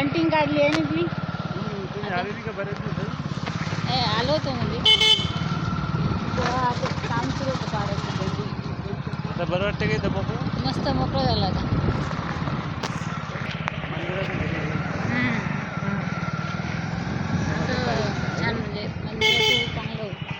Canteen काढली आहे ना ती आलो होतो म्हणजे. काम सुरू होतं काढायचं बरं वाटतं का मोकळं? मस्त मोकळं झालं आता. छान म्हणजे मंदिराचं चांगलं होतं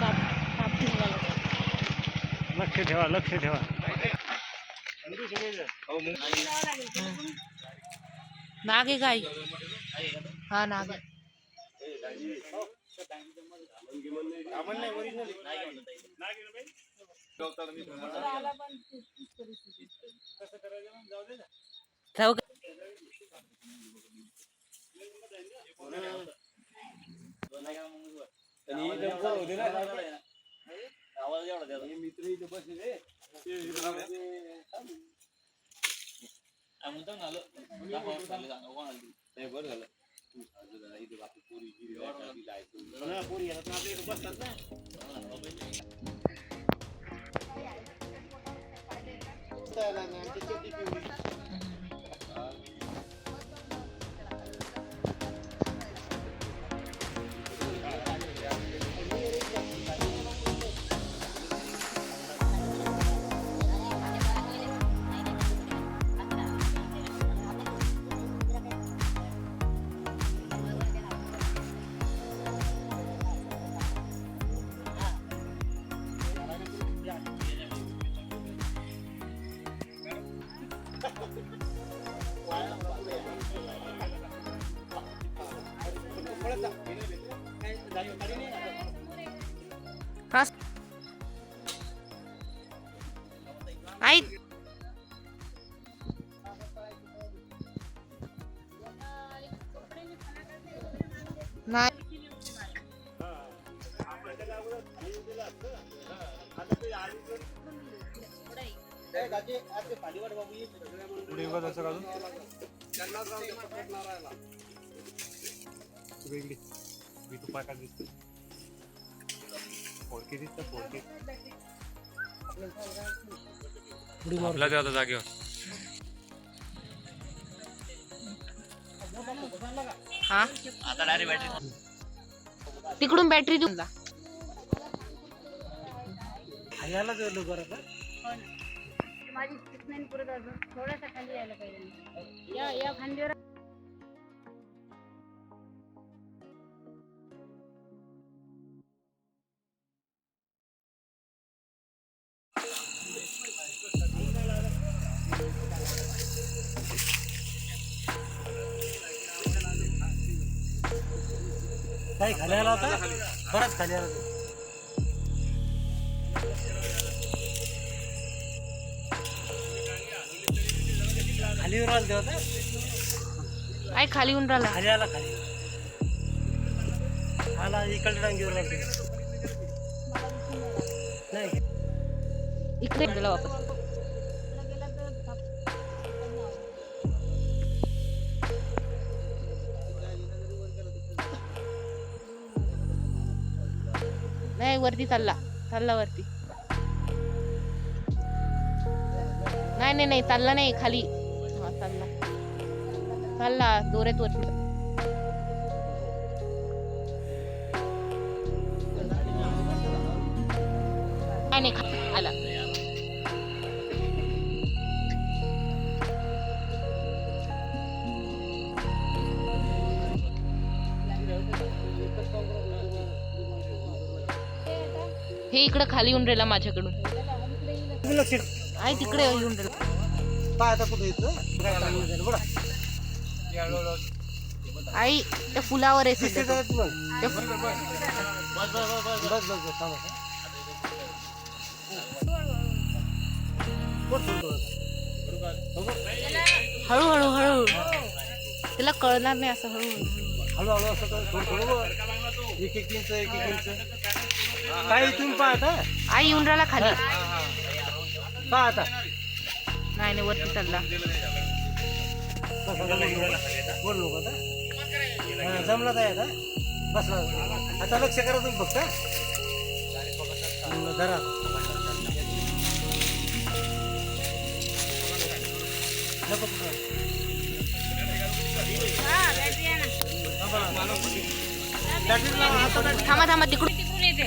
काप काप निघालं. लक्ष ठेवा लक्ष ठेवा. नागे काय हा नागे. जाऊ आवाज एवढा मित्र इथे बसले आहे जाऊ का? हा आई. नाही. पुढे बघ असं काढून वेगळी मी तू पाय दिसतो फोडके दिसतं फोडके आपला ते आता जागेवर हा आता डायरेक्ट बॅटरी तिकडून बॅटरी देऊन जा. यायला गेलो बरोबर माझी ट्रीटमेंट पुरत अजून थोडासा खाली यायला पाहिजे या या खांदीवर काही खाली आला होता बराच खाली आला होता. होता. आई खाली येऊन राहिला? खाली आला खाली. आला इकडे आला ते. नाही. इकडे गेला वापस. नाही वरती चालला. चालला वरती. नाही नाही नाही चालला नाही खाली. चालला दोऱ्यात वरती खाली आला हे इकडं खाली येऊन राहिला माझ्याकडून. आहे तिकडे येऊन राहिला. पाय आता कुठे येतो? आई त्या फुलावर आहे सध्या तो. त्या फु- हळूहळू हळू त्याला कळणार नाही असं हळूहळू. हळूहळू असं थोडं थोडं बघ. एक एक इंच एक एक इंच. काय तुम्ही पाहता आई येऊन राहिला खाली पाहता नाही नाही वरती चालला. बोल नको आता जमला जाय आता बसला आता लक्ष करा तुम्ही फक्त धरा नको थांबा थांबा तिकडून तिकडून येते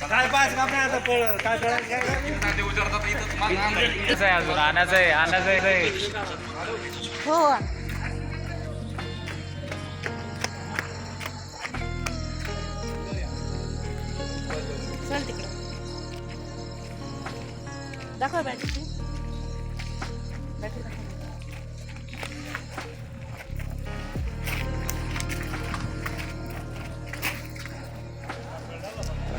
काय पाच काम नाही आता पळ काय काय आहे अजून आणायचं आहे आणायचं आहे हो. चल तिकडे. दाखव बॅटरी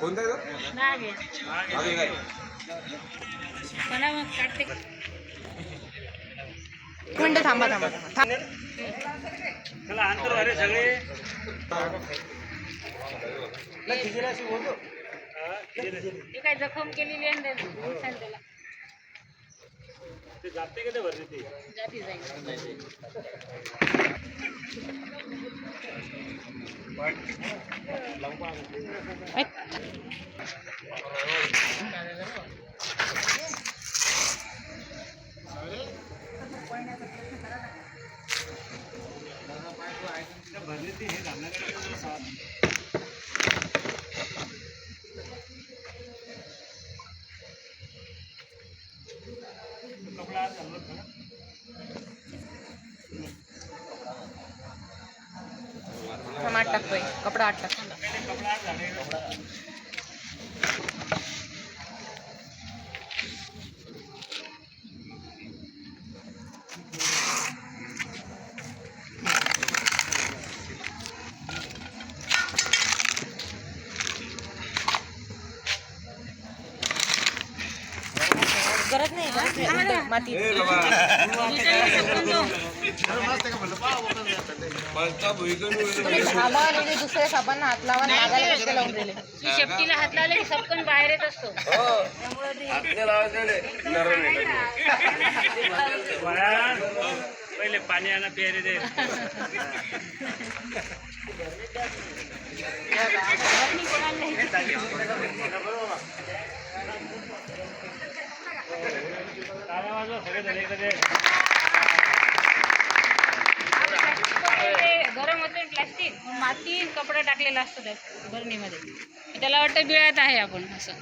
कोणता? नाग आहे. काय? मला मग काढते. एक मिनिटं थांबा थांबा. थांबा खिचण्याशी बोलतो. ती काय जखम केलेली आहे ना त्याला. नुकसान त्याला. जाती जाईल ऐक. थांब, टाकतोय कपडा आठ टाक गरज नाही माती साबण आणि दुसरे साबण हात लावा नागाला कसे लावून दिले? ती शेपटीला हात लावले की सपकन बाहेर येत असतो? पहिले पाणी आणा पेरे दे वरणी कोणाला नाही. ते गरम होते प्लास्टिक माती कपडा टाकलेला असतो त्यात भरणीमध्ये त्याला वाटतं बिळात आहे आपण असं.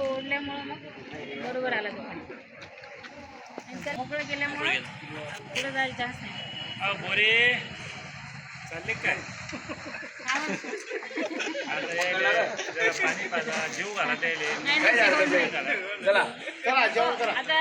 ओढल्यामुळं मग बरोबर आला तो. पाणी मोकळं केल्यामुळं पुढे जायला चान्स नाही. बोरे. चालले काय. पाणी पाजा जीव घाला त्याले. नाही, नाही, जेवण. चला. आता